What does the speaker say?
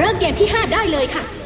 เริ่มเกมที่ 5 ได้เลยค่ะ